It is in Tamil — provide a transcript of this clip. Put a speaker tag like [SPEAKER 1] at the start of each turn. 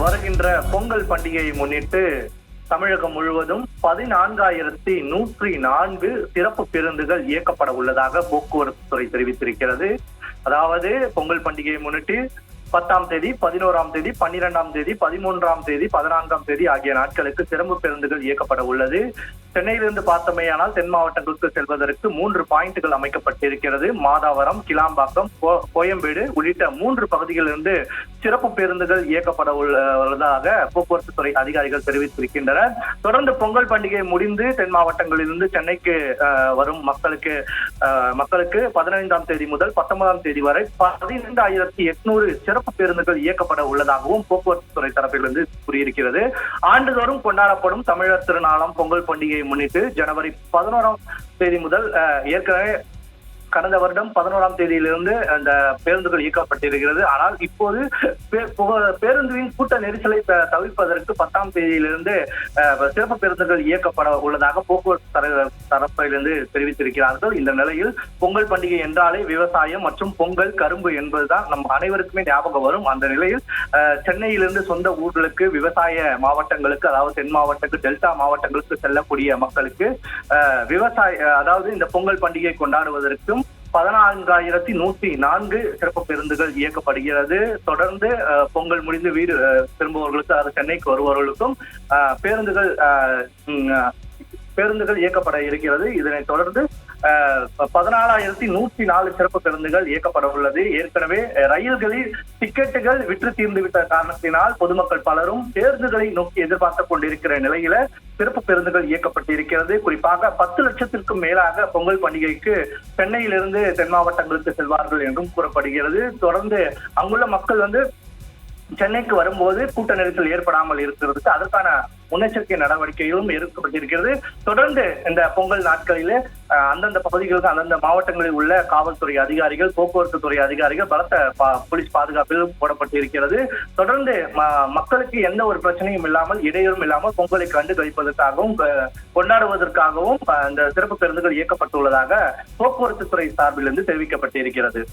[SPEAKER 1] வருகின்ற பொங்கல் பண்டிகையை முன்னிட்டு தமிழகம் முழுவதும் பதினான்காயிரத்தி நூற்றி நான்கு சிறப்பு பேருந்துகள் இயக்கப்பட உள்ளதாக போக்குவரத்து துறை தெரிவித்திருக்கிறது. அதாவது பொங்கல் பண்டிகையை முன்னிட்டு பத்தாம் தேதி பதினோராம் தேதி பன்னிரெண்டாம் தேதி பதிமூன்றாம் தேதி பதினான்காம் தேதி ஆகிய நாட்களுக்கு சிறப்பு பேருந்துகள் இயக்கப்பட உள்ளது. சென்னையிலிருந்து பார்த்தமையானால் தென் மாவட்டங்களுக்கு செல்வதற்கு மூன்று பாயிண்ட்கள் அமைக்கப்பட்டிருக்கிறது. மாதாவரம் கிளாம்பாக்கம் கோ- கோயம்பேடு உள்ளிட்ட மூன்று பகுதிகளிலிருந்து சிறப்பு பேருந்துகள் இயக்கப்பட உள்ள- உள்ளதாக போக்குவரத்து துறை அதிகாரிகள் தெரிவித்திருக்கின்றனர். தொடர்ந்து பொங்கல் பண்டிகை முடிந்து தென் மாவட்டங்களிலிருந்து சென்னைக்கு வரும் மக்களுக்கு மக்களுக்கு பதினைந்தாம் தேதி முதல் பத்தொன்பதாம் தேதி வரை பதினைந்தாயிரத்தி எட்நூறு சிறப்பு பேருந்துகள் இயக்கப்பட உள்ளதாகவும் போக்குவரத்து துறை தரப்பிலிருந்து கூறியிருக்கிறது. ஆண்டுதோறும் கொண்டாடப்படும் தமிழர் திருநாளாம் பொங்கல் பண்டிகை முன்னிட்டு ஜனவரி பதினோராம் தேதி முதல் ஏற்கனவே கடந்த வருடம் பதினோராம் தேதியிலிருந்து அந்த பேருந்துகள் இயக்கப்பட்டிருக்கிறது. ஆனால் இப்போது பே- கூட்ட நெரிசலை தவிர்ப்பதற்கு பத்தாம் தேதியிலிருந்து சிறப்பு பேருந்துகள் இயக்கப்பட உள்ளதாக போக்குவரத்து தர- தரப்பிலிருந்து தெரிவித்திருக்கிறார்கள். இந்த நிலையில் பொங்கல் பண்டிகை என்றாலே விவசாயம் மற்றும் பொங்கல் கரும்பு என்பதுதான் நம் அனைவருக்குமே ஞாபகம் வரும். அந்த நிலையில் சென்னையிலிருந்து சொந்த ஊர்களுக்கு விவசாய மாவட்டங்களுக்கு அதாவது தென் மாவட்டத்துக்கு டெல்டா மாவட்டங்களுக்கு செல்லக்கூடிய மக்களுக்கு விவசாய அதாவது இந்த பொங்கல் பண்டிகை கொண்டாடுவதற்கும் பதினான்காயிரத்தி நூத்தி நான்கு சிறப்பு பேருந்துகள் இயக்கப்படுகிறது. தொடர்ந்து அஹ், பொங்கல் முடிந்து வீடு அஹ், அது சென்னைக்கு வருபவர்களுக்கும் பேருந்துகள் அஹ், அஹ், பேருந்துகள் இயக்கப்பட இருக்கிறது. இதனைத் தொடர்ந்து அஹ், பதினாலாயிரத்தி நூத்தி நாலு சிறப்பு பேருந்துகள் இயக்கப்பட உள்ளது. ஏற்கனவே ரயில்களில் டிக்கெட்டுகள் விற்று தீர்ந்துவிட்ட காரணத்தினால் பொதுமக்கள் பலரும் பேருந்துகளை நோக்கி எதிர்பார்த்து கொண்டிருக்கிற நிலையில சிறப்பு பேருந்துகள் இயக்கப்பட்டிருக்கிறது. குறிப்பாக பத்து லட்சத்திற்கும் மேலாக பொங்கல் பண்டிகைக்கு சென்னையிலிருந்து தென் மாவட்டங்களுக்கு செல்வார்கள் என்றும் கூறப்படுகிறது. தொடர்ந்து அங்குள்ள மக்கள் வந்து சென்னைக்கு வரும்போது கூட்ட நெரிசல் ஏற்படாமல் இருக்கிறதுக்கு அதற்கான முன்னெச்சரிக்கை நடவடிக்கைகளும் எடுக்கப்பட்டிருக்கிறது. தொடர்ந்து இந்த பொங்கல் நாட்களிலே அந்தந்த பகுதிகளுக்கு அந்தந்த மாவட்டங்களில் உள்ள காவல்துறை அதிகாரிகள் போக்குவரத்து துறை அதிகாரிகள் பலத்த பா- போலீஸ் பாதுகாப்பில் போடப்பட்டிருக்கிறது. தொடர்ந்து ம- மக்களுக்கு எந்த ஒரு பிரச்சனையும் இல்லாமல் இடையூறும் இல்லாமல் பொங்கலை கண்டு கழிப்பதற்காகவும் கொண்டாடுவதற்காகவும் இந்த சிறப்பு பேருந்துகள் இயக்கப்பட்டுள்ளதாக போக்குவரத்து துறை சார்பிலிருந்து தெரிவிக்கப்பட்டிருக்கிறது.